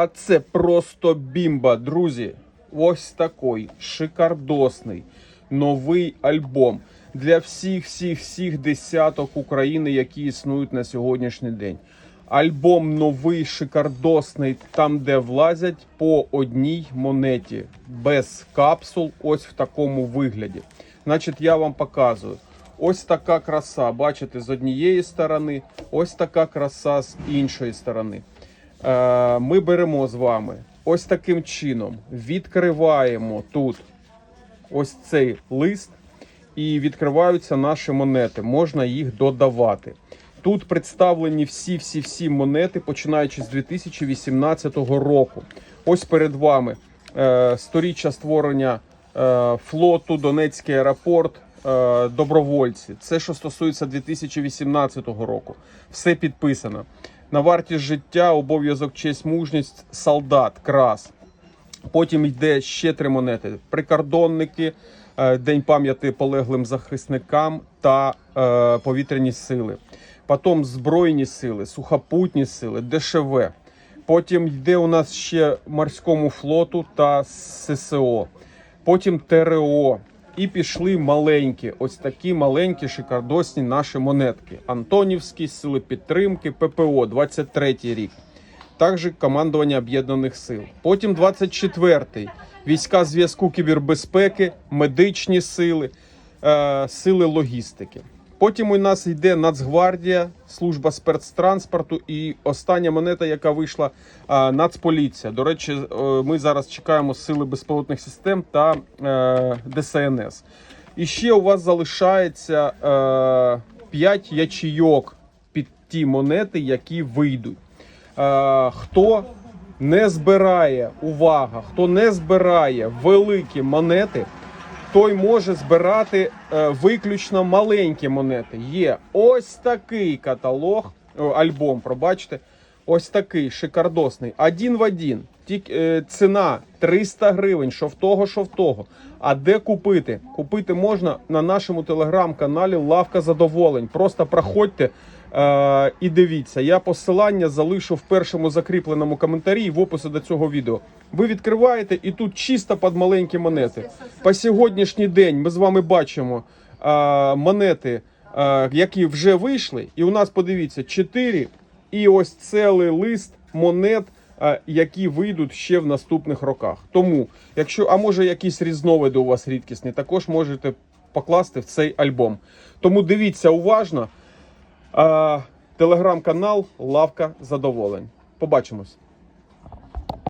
А це просто бімба, друзі. Ось такий шикардосний новий альбом для всіх, всіх, всіх десяток України, які існують на сьогоднішній день. Альбом новий, шикардосний, там, де влазять по одній монеті, без капсул, ось в такому вигляді. Значить, я вам показую. Ось така краса. Бачите, з однієї сторони, ось така краса з іншої сторони. Е, Ми беремо з вами ось таким чином, відкриваємо тут ось цей лист, і відкриваються наші монети. Можна їх додавати. Тут представлені всі-всі-всі монети, починаючи з 2018 року. Ось перед вами е, сторіччя створення е, флоту, Донецький аеропорт, добровольці. Це що стосується 2018 року. Все підписано. На вартість життя, обов'язок, честь, мужність, солдат, крас. Потім йде ще три монети: прикордонники, е, День пам'яті полеглим захисникам та е, повітряні сили. Потім збройні сили, сухопутні сили, ДШВ. Потім йде у нас ще морському флоту та ССО. Потім ТРО. І пішли маленькі, ось такі маленькі шикардосні наші монетки. Антонівські сили підтримки, ППО, 23 рік також командування об'єднаних сил. Потім 24-й війська зв'язку кібербезпеки, медичні сили, е, сили логістики. Потім у нас йде Нацгвардія, служба спецтранспорту і остання монета, яка вийшла е, Нацполіція. До речі, е, ми зараз чекаємо сили безпілотних систем та е, ДСНС. І ще у вас залишається е, 5 ячійок під ті монети, які вийдуть. Е, хто не збирає увага, хто не збирає великі монети, той може збирати е, виключно маленькі монети. Є ось такий каталог, альбом, пробачте. Ось такий шикардосний. Один в один. Тільки е, ціна 300 гривень, що в того, що в того. А де купити? Купити можна на нашому телеграм-каналі Лавка Задоволень. Просто проходьте е, і дивіться. Я посилання залишу в першому закріпленому коментарі в описі до цього відео. Ви відкриваєте і тут чисто під маленькі монети. По сьогоднішній день ми з вами бачимо е, монети, е, які вже вийшли. І у нас подивіться 4 і ось цілий лист монет, е, які вийдуть ще в наступних роках. Тому, якщо, а може якісь різновиди у вас рідкісні, також можете покласти в цей альбом. Тому дивіться уважно. Телеграм-канал Лавка Задоволень. Побачимось.